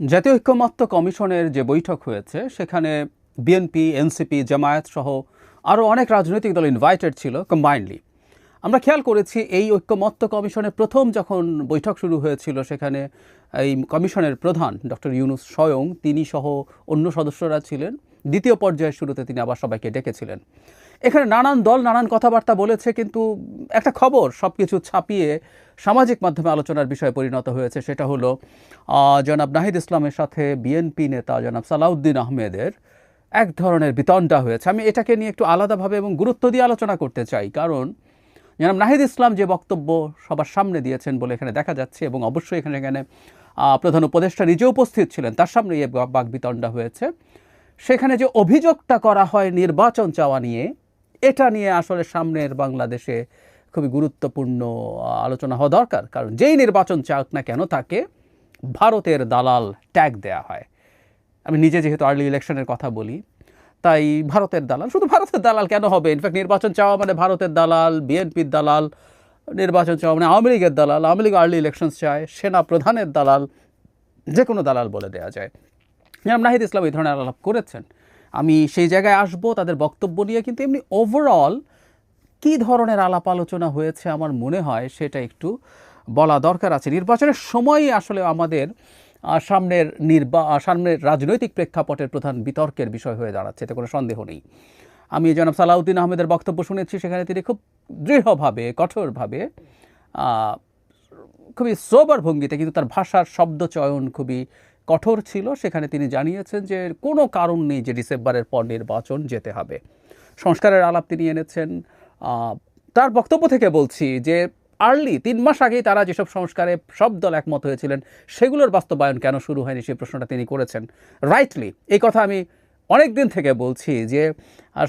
জাতীয় ঐক্যমত্য কমিশনের যে বৈঠক হয়েছে, সেখানে বিএনপি, এনসিপি জামায়াত সহ আরও অনেক রাজনৈতিক দল ইনভাইটেড ছিল কম্বাইন্ডলি আমরা খেয়াল করেছি এই ঐক্যমত্য কমিশনের প্রথম যখন বৈঠক শুরু হয়েছিল, সেখানে এই কমিশনের প্রধান ডক্টর ইউনুস স্বয়ং তিনি সহ অন্য সদস্যরা ছিলেন। দ্বিতীয় পর্যায়ের শুরুতে তিনি আবার সবাইকে ডেকেছিলেন। এখানে নানান দল নানান কথাবার্তা বলেছে, কিন্তু একটা খবর সব কিছু ছাপিয়ে সামাজিক মাধ্যমে আলোচনার বিষয়ে পরিণত হয়েছে, সেটা হলো জনাব নাহিদ ইসলামের সাথে বিএনপি নেতা জনাব সালাউদ্দিন আহমেদের এক ধরনের বিতণ্ডা হয়েছে। আমি এটাকে নিয়ে একটু আলাদাভাবে এবং গুরুত্ব দিয়ে আলোচনা করতে চাই, কারণ জনাব নাহিদ ইসলাম যে বক্তব্য সবার সামনে দিয়েছেন বলে এখানে দেখা যাচ্ছে এবং অবশ্যই এখানে এখানে প্রধান উপদেষ্টা নিজে উপস্থিত ছিলেন, তার সামনে এই বাক বিতণ্ডা হয়েছে। সেখানে যে অভিযোগটা করা হয় নির্বাচন চাওয়া নিয়ে, এটা নিয়ে আসলে সামনের বাংলাদেশে খুবই গুরুত্বপূর্ণ আলোচনা হওয়া দরকার। কারণ যেই নির্বাচন চাক না কেন, তাকে ভারতের দালাল ট্যাগ দেয়া হয়। আমি নিজে যেহেতু আর্লি ইলেকশনের কথা বলি, তাই ভারতের দালাল, শুধু ভারতের দালাল কেন হবে? ইনফ্যাক্ট নির্বাচন চাওয়া মানে ভারতের দালাল, বিএনপির দালাল, নির্বাচন চাওয়া মানে আওয়ামী লীগের দালাল, আওয়ামী লীগ আর্লি ইলেকশন চায়, সেনা প্রধানের দালাল যে কোনো দালাল বলে দেওয়া যায়। যেমন নাহিদ ইসলাম এই ধরনের আলাপ করেছেন। আমি সেই জায়গায় আসব, তাদের বক্তব্য নিয়ে, কিন্তু এমনি ওভারঅল কী ধরনের আলাপ আলোচনা হয়েছে আমার মনে হয় সেটা একটু বলা দরকার আছে। নির্বাচনের সময়ই আসলে আমাদের সামনের নির্বা সামনের রাজনৈতিক প্রেক্ষাপটের প্রধান বিতর্কের বিষয় হয়ে দাঁড়াচ্ছে, এতে কোনো সন্দেহ নেই। আমি জনাব সালাউদ্দিন আহমেদের বক্তব্য শুনেছি, সেখানে তিনি খুব দৃঢ়ভাবে, কঠোরভাবে খুবই সোবার ভঙ্গিতে, কিন্তু তার ভাষার শব্দ চয়ন খুবই কঠোর ছিল। সেখানে তিনি জানিয়েছেন যে কোনো কারণ নেই যে ডিসেম্বরের পর নির্বাচন যেতে হবে। সংস্কারের আলাপ তিনি এনেছেন তার বক্তব্য থেকে বলছি যে আর্লি তিন মাস আগেই তারা যেসব সংস্কারে সব দল একমত হয়েছিলেন, সেগুলোর বাস্তবায়ন কেন শুরু হয়নি সেই প্রশ্নটা তিনি করেছেন। রাইটলি এই কথা আমি অনেক দিন থেকে বলছি যে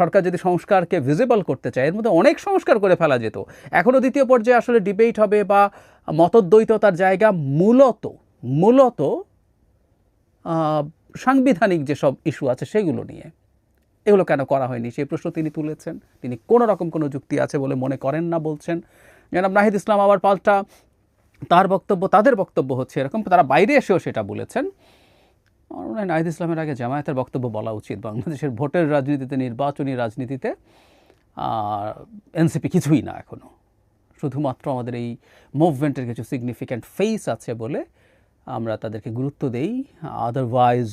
সরকার যদি সংস্কারকে ভিজিবল করতে চায়, এর মধ্যে অনেক সংস্কার করে ফেলা যেত। এখনও দ্বিতীয় পর্যায়ে আসলে ডিবেট হবে বা মতদ্বৈততার জায়গা মূলত মূলত সাংবিধানিক যেসব ইস্যু আছে সেগুলো নিয়ে। এগুলো কেন করা হয়নি? সেই প্রশ্ন তিনি তুলেছেন। তিনি কোনো রকম কোনো যুক্তি আছে বলে মনে করেন না বলছেন। জনাব নাহিদ ইসলাম আবার পাল্টা তার বক্তব্য, তাদের বক্তব্য হচ্ছে এরকম। তারা বাইরে এসেও সেটা বলেছেন। নাহিদ ইসলামের আগে জামায়াতের বক্তব্য বলা উচিত। বাংলাদেশের ভোটের রাজনীতিতে, নির্বাচনী রাজনীতিতে, আর এনসিপি কিছুই না এখনও শুধুমাত্র আমাদের এই মুভমেন্টের কিছু সিগনিফিক্যান্ট ফেস আছে বলে আমরা তাদেরকে গুরুত্ব দেই। আদারওয়াইজ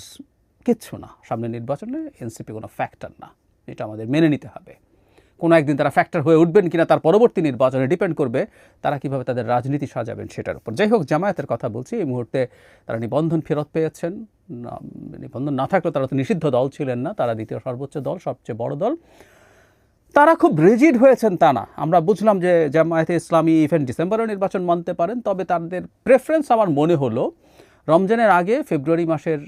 কিচ্ছু না। সামনে নির্বাচনে এনসিপি কোনো ফ্যাক্টর না। এটা আমাদের মেনে নিতে হবে। কোনো একদিন তারা ফ্যাক্টর হয়ে উঠবেন কিনা তার পরবর্তী নির্বাচনে ডিপেন্ড করবে তারা কীভাবে তাদের রাজনীতি সাজাবেন সেটার উপর। যাই হোক, জামায়াতের কথা বলছি, এই মুহূর্তে তারা নিবন্ধন ফেরত পেয়েছেন। নিবন্ধন না থাকলেও তারা তো নিষিদ্ধ দল ছিলেন না, তারা দ্বিতীয় সর্বোচ্চ দল, সবচেয়ে বড় দল। তারা খুব রিজিড হয়েছেন তা না। আমরা বুঝলাম যে জামায়াতে ইসলামী ইভেন ডিসেম্বরেও নির্বাচন মানতে পারেন, তবে তাদের প্রেফারেন্স আমার মনে হলো, রমজানের আগে, ফেব্রুয়ারি মাসের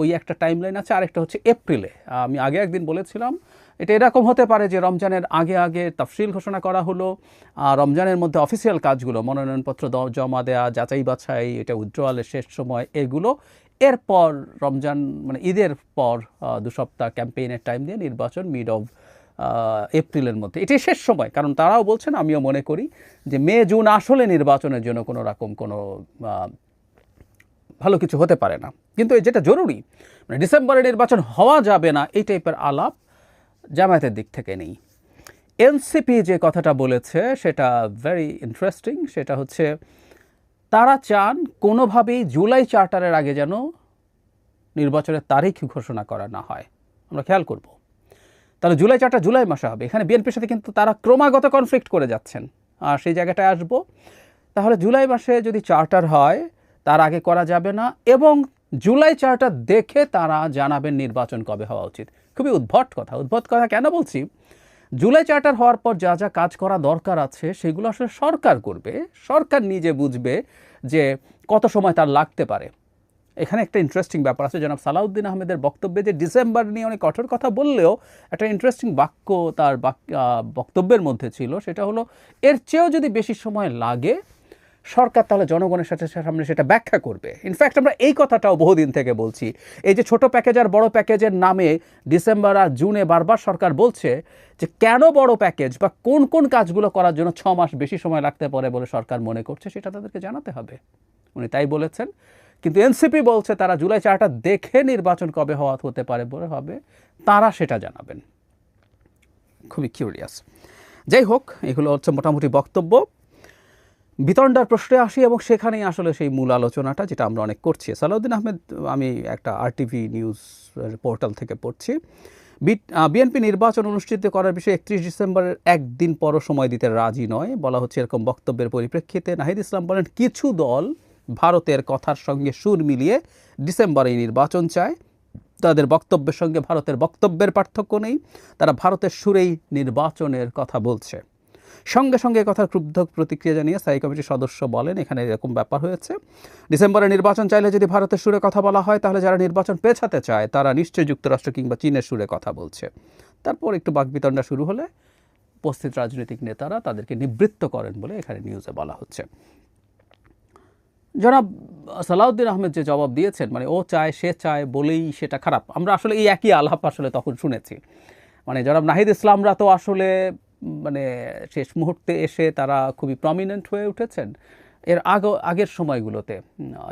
ওই একটা টাইম লাইন আছে, আরেকটা হচ্ছে এপ্রিলে আমি আগে একদিন বলেছিলাম, এটা এরকম হতে পারে যে রমজানের আগে আগে তফসিল ঘোষণা করা হলো, আর রমজানের মধ্যে অফিসিয়াল কাজগুলো, মনোনয়নপত্র জমা দেওয়া যাচাই বাছাই, এটা উইথড্রয়ালের শেষ সময়, এগুলো এরপর রমজান মানে ঈদের পর দু সপ্তাহ ক্যাম্পেইনের টাইম দিয়ে নির্বাচন মিড অফ এপ্রিলের মধ্যে। এটাই শেষ সময়, কারণ তারাও বলছেন, আমিও মনে করি যে মে, জুন আসলে নির্বাচনের জন্য কোনো রকম কোনো ভালো কিছু হতে পারে না। কিন্তু যেটা জরুরি মানে ডিসেম্বরে নির্বাচন হওয়া যাবে না, এই টাইপের আলাপ জামায়াতের দিক থেকে নেই। এনসিপি যে কথাটা বলেছে, সেটা ভেরি ইন্টারেস্টিং সেটা হচ্ছে, তারা চান কোনোভাবেই জুলাই চার্টারের আগে যেন নির্বাচনের তারিখ ঘোষণা করা না হয়। আমরা খেয়াল করব। তাহলে জুলাই চারটা জুলাই মাসে হবে। এখানে বিএনপির সাথে কিন্তু তারা ক্রমাগত কনফ্লিক্ট করে যাচ্ছেন। আর সেই জায়গাটায় আসব। তাহলে জুলাই মাসে যদি চার্টার হয় তার আগে করা যাবে না এবং জুলাই চার্টার দেখে তারা জানাবেন নির্বাচন কবে হওয়া উচিত। খুবই উদ্ভট কথা। উদ্ভট কথা কেন বলছি? জুলাই চার্টার হওয়ার পর যা যা কাজ করা দরকার আছে, সেগুলো আসলে সরকার করবে। সরকার নিজে বুঝবে যে কত সময় তার লাগতে পারে। এখানে একটা ইন্টারেস্টিং ব্যাপার আছে। জনাব সালাউদ্দিন আহমেদের বক্তব্যে যে ডিসেম্বর নিয়ে অনেক কঠোর কথা বললেও একটা ইন্টারেস্টিং বাক্য তার বাক- বক্তব্যের মধ্যে ছিল। সেটা হলো, এর চেয়েও যদি বেশি সময় লাগে সরকার তাহলে জনগণের সাথে সামনে সেটা ব্যাখ্যা করবে। ইনফ্যাক্ট আমরা এই কথাটাও বহুদিন থেকে বলছি। এই যে ছোট প্যাকেজ আর বড় প্যাকেজের নামে ডিসেম্বর আর জুনে বারবার সরকার বলছে যে, কেন বড় প্যাকেজ বা কোন কোন কাজগুলো করার জন্য ছ মাস বেশি সময় লাগতে পারে বলে সরকার মনে করছে, সেটা তাদেরকে জানাতে হবে। উনি তাই বলেছেন। কিন্তু এনসিপি বলছে তারা জুলাই চারটা দেখে নির্বাচন কবে হওয়া হতে পারে বলে হবে তারা সেটা জানাবেন। খুবই কিউরিয়াস যাই হোক, এগুলো হচ্ছে মোটামুটি বক্তব্য। বিতণ্ডার প্রশ্নে আসি এবং সেখানেই আসলে সেই মূল আলোচনাটা, যেটা আমরা অনেক করছি। সালাউদ্দিন আহমেদ, আমি একটা আরটিভি নিউজ পোর্টাল থেকে পড়ছি। বিএনপি নির্বাচন অনুষ্ঠিত করার বিষয়ে একত্রিশ ডিসেম্বরের একদিন পর সময় দিতে রাজি নয়। বলা হচ্ছে এরকম বক্তব্যের পরিপ্রেক্ষিতে নাহিদ ইসলাম বলেন, কিছু দল ভারতের কথার সঙ্গে সুর মিলিয়ে ডিসেম্বরে নির্বাচন চায়। তাদের বক্তব্যের সঙ্গে ভারতের বক্তব্যের পার্থক্য নেই। তারা ভারতের সুরেই নির্বাচনের কথা বলছে। সঙ্গে সঙ্গে কথার ক্রুদ্ধ প্রতিক্রিয়া জানিয়ে স্থায়ী কমিটির সদস্য বলেন, এখানে এরকম ব্যাপার হয়েছে। ডিসেম্বরে নির্বাচন চাইলে যদি ভারতের সুরে কথা বলা হয়, তাহলে যারা নির্বাচন পেছাতে চায়, তারা নিশ্চয়ই যুক্তরাষ্ট্র কিংবা চীনের সুরে কথা বলছে। তারপর একটু বাকবিতণ্ডা শুরু হলে উপস্থিত রাজনৈতিক নেতারা তাদেরকে নিবৃত্ত করেন বলে এখানে নিউজে বলা হচ্ছে। জনাব সালাউদ্দিন আহমেদ যে জবাব দিয়েছেন মানে ও চায়, সে চায় বলেই সেটা খারাপ। আমরা আসলে এই একই আলাপ আসলে তখন শুনেছি। মানে জনাব নাহিদ ইসলামরা তো আসলে মানে শেষ মুহূর্তে এসে তারা খুবই প্রমিনেন্ট হয়ে উঠেছেন। এর আগ আগের সময়গুলোতে।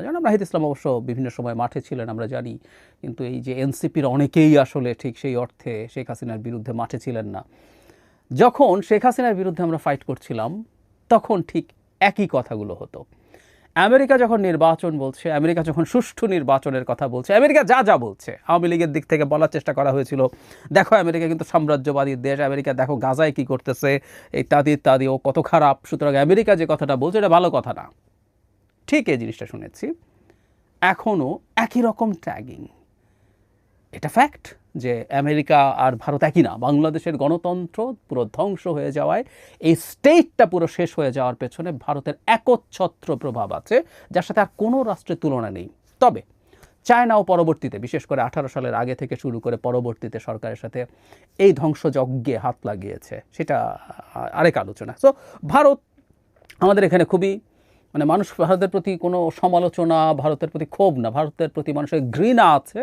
যেমন রাহিদ ইসলাম অবশ্য বিভিন্ন সময় মাঠে ছিলেন, আমরা জানি। কিন্তু এই যে এনসিপির অনেকেই আসলে ঠিক সেই অর্থে শেখ হাসিনার বিরুদ্ধে মাঠে ছিলেন না। যখন শেখ হাসিনার বিরুদ্ধে আমরা ফাইট করছিলাম, তখন ঠিক একই কথাগুলো হতো। আমেরিকা যখন নির্বাচন বলছে, আমেরিকা যখন সুষ্ঠু নির্বাচনের কথা বলছে, আমেরিকা যা যা বলছে, আওয়ামী লীগের দিক থেকে বলার চেষ্টা করা হয়েছিল। দেখো, আমেরিকা কিন্তু সাম্রাজ্যবাদী দেশ, আমেরিকা দেখো গাজায় কি করতেছে, ইত্যাদি ইত্যাদি, ও কত খারাপ। সুতরাং আমেরিকা যে কথাটা বলছে, এটা ভালো কথা না। ঠিক এই জিনিসটা শুনেছি। এখনও একই রকম ট্যাগিং এটা ফ্যাক্ট যে আমেরিকা আর ভারত একই না। বাংলাদেশের গণতন্ত্র পুরো ধ্বংস হয়ে যাওয়ায় এই স্টেটটা পুরো শেষ হয়ে যাওয়ার পেছনে ভারতের একচ্ছত্র প্রভাব আছে, যার সাথে আর কোনো রাষ্ট্রের তুলনা নেই। তবে চায়নাও পরবর্তীতে, বিশেষ করে আঠারো সালের আগে থেকে শুরু করে পরবর্তীতে সরকারের সাথে এই ধ্বংসযজ্ঞে হাত লাগিয়েছে, সেটা আরেক আলোচনা। সো ভারত আমাদের এখানে খুবই মানে মানুষ ভারতের প্রতি কোনো সমালোচনা, ভারতের প্রতি ক্ষোভ না। ভারতের প্রতি মানুষের ঘৃণা আছে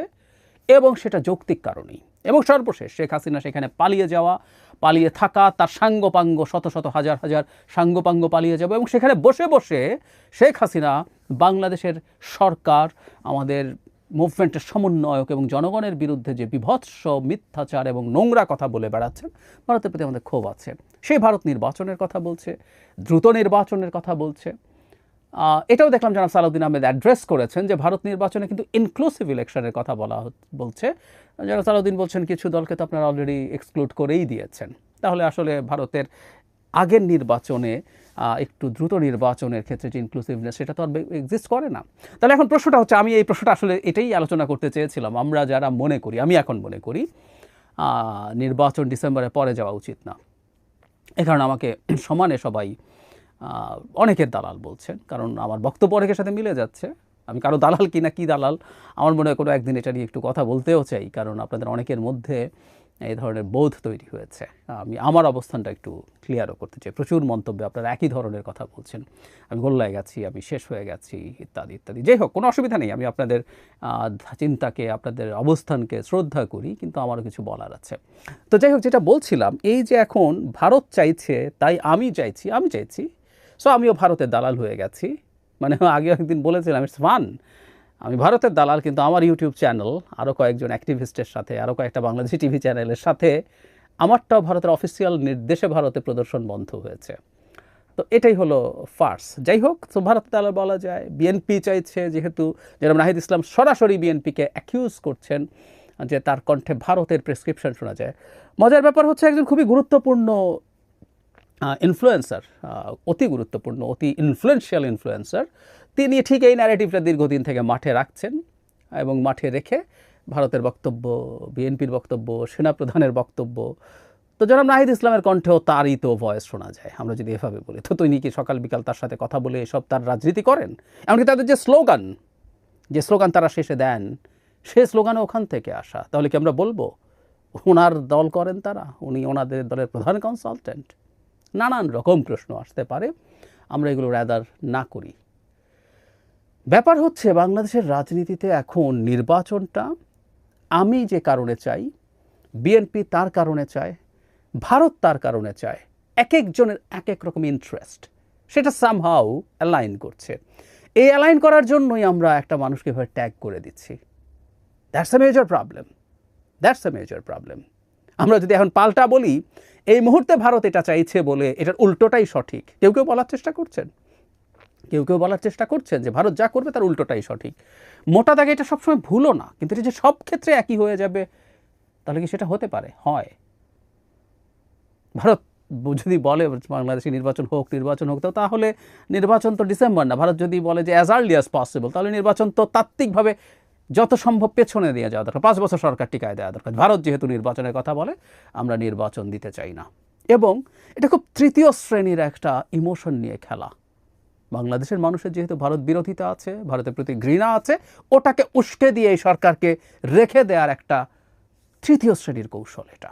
এবং সেটা যৌক্তিক কারণেই। এবং সর্বশেষ শেখ হাসিনা সেখানে পালিয়ে যাওয়া, পালিয়ে থাকা, তার সাঙ্গপাঙ্গ, শত শত হাজার হাজার সাঙ্গপাঙ্গ পালিয়ে যাবে এবং সেখানে বসে বসে শেখ হাসিনা বাংলাদেশের সরকার, আমাদের মুভমেন্টের সমন্বয়ক এবং জনগণের বিরুদ্ধে যে বিভৎস মিথ্যাচার এবং নোংরা কথা বলে বেড়াচ্ছেন, ভারতের প্রতি আমাদের ক্ষোভ আছে। সেই ভারত নির্বাচনের কথা বলছে, দ্রুত নির্বাচনের কথা বলছে। এটাও দেখলাম জনাব সালাউদ্দিন আহমেদ অ্যাড্রেস করেছেন যে ভারত নির্বাচনে কিন্তু ইনক্লুসিভ ইলেকশনের কথা বলা বলছে। জনাব সালাউদ্দিন বলছেন, কিছু দলকে তো আপনারা অলরেডি এক্সক্লুড করেই দিয়েছেন। তাহলে আসলে ভারতের আগের নির্বাচনে একটু দ্রুত নির্বাচনের ক্ষেত্রে যে ইনক্লুসিভনেস সেটা তো আর এক্সিস্ট করে না। তাহলে এখন প্রশ্নটা হচ্ছে, আমি এই প্রশ্নটা আসলে এটাই আলোচনা করতে চেয়েছিলাম। আমরা যারা মনে করি, আমি এখন মনে করি নির্বাচন ডিসেম্বরের পরে যাওয়া উচিত না। এ কারণে আমাকে সমানে সবাই অনেকের দালাল বলছেন, কারণ আমার বক্তব্য অনেকের সাথে মিলে যাচ্ছে। আমি কারও দালাল কি না, কী দালাল? আমার মনে হয় কোনো একদিন এটা নিয়ে একটু কথা বলতেও চাই, কারণ আপনাদের অনেকের মধ্যে এই ধরনের বোধ তৈরি হয়েছে। আমি আমার অবস্থানটা একটু ক্লিয়ারও করতে চাই। প্রচুর মন্তব্যে আপনারা একই ধরনের কথা বলছেন। আমি গোল্লায় গেছি, আমি শেষ হয়ে গেছি, ইত্যাদি ইত্যাদি। যাই হোক, কোনো অসুবিধা নেই। আমি আপনাদের চিন্তাকে, আপনাদের অবস্থানকে শ্রদ্ধা করি, কিন্তু আমারও কিছু বলার আছে। তো যাই হোক, যেটা বলছিলাম, এই যে এখন ভারত চাইছে, তাই আমি চাইছি আমি চাইছি সো আমিও ভারতের দালাল হয়ে গেছি। মানে আগে একদিন বলেছিলাম ইটস ফান আমি ভারতের দালাল, কিন্তু আমার ইউটিউব চ্যানেল আরও কয়েকজন অ্যাক্টিভিস্টের সাথে আরও কয়েকটা বাংলাদেশি টিভি চ্যানেলের সাথে, আমারটাও ভারতের অফিসিয়াল নির্দেশে ভারতে প্রদর্শন বন্ধ হয়েছে। তো এটাই হলো ফার্স যাই হোক, তো ভারত দালাল বলা যায় বিএনপি চাইছে, যেহেতু যেরকম নাহিদ ইসলাম সরাসরি বিএনপিকে অ্যাকিউজ করছেন, যে তার কণ্ঠে ভারতের প্রেসক্রিপশন শোনা যায়। মজার ব্যাপার হচ্ছে, একজন খুবই গুরুত্বপূর্ণ ইনফ্লুয়েন্সার অতি গুরুত্বপূর্ণ, অতি ইনফ্লুয়েন্সিয়াল ইনফ্লুয়েন্সার তিনি ঠিক এই ন্যারেটিভটা দীর্ঘদিন থেকে মাঠে রাখছেন এবং মাঠে রেখে ভারতের বক্তব্য, বিএনপির বক্তব্য, সেনাপ্রধানের বক্তব্য, তো জনাব নাহিদ ইসলামের কণ্ঠেও তারই তো ভয়েস শোনা যায়। আমরা যদি এভাবে বলি, তো তিনি কি সকাল বিকাল তার সাথে কথা বলে এসব তার রাজনীতি করেন? এমনকি তাদের যে স্লোগান যে স্লোগান তারা শেষে দেন, সে স্লোগানও ওখান থেকে আসা। তাহলে কি আমরা বলব, ওনার দল করেন তারা? উনি ওনাদের দলের প্রধান কনসালটেন্ট নানান রকম প্রশ্ন আসতে পারে। আমরা এগুলো র্যাদার না করি। ব্যাপার হচ্ছে বাংলাদেশের রাজনীতিতে এখন নির্বাচনটা আমি যে কারণে চাই, বিএনপি তার কারণে চায়, ভারত তার কারণে চায় এক একজনের এক এক রকম ইন্টারেস্ট সেটা সামহাও অ্যালাইন করছে। এই অ্যালাইন করার জন্যই আমরা একটা মানুষকে এভাবে ট্যাগ করে দিচ্ছি। That's a major problem that's a major problem আমরা যদি এখন পাল্টা বলি এই মুহূর্তে ভারত এটা চাইছে বলে এটার উল্টোটাই সঠিক। কেউ কেউ বলার চেষ্টা করছেন। কেউ কেউ বলার চেষ্টা করছেন যে ভারত যা করবে তার উল্টোটাই সঠিক। মোটা দাগে এটা সবসময় ভুলও না, কিন্তু এটা যে সব ক্ষেত্রে একই হয়ে যাবে, তাহলে কি সেটা হতে পারে? হয়। ভারত যদি বলে বাংলাদেশে নির্বাচন হোক নির্বাচন হোক, তো তাহলে নির্বাচন তো ডিসেম্বর না। ভারত যদি বলে যে অ্যাজ আর্লি অ্যাজ পসিবল তাহলে নির্বাচন তো তাত্ত্বিকভাবে যত সম্ভব পেছনে দেওয়া যাওয়া দরকার। পাঁচ বছর সরকার টিকায় দেওয়া দরকার। ভারত যেহেতু নির্বাচনের কথা বলে, আমরা নির্বাচন দিতে চাই না। এবং এটা খুব তৃতীয় শ্রেণির একটা ইমোশন নিয়ে খেলা। বাংলাদেশের মানুষের যেহেতু ভারত বিরোধিতা আছে, ভারতের প্রতি ঘৃণা আছে, ওটাকে উস্কে দিয়ে এই সরকারকে রেখে দেওয়ার একটা তৃতীয় শ্রেণির কৌশল এটা।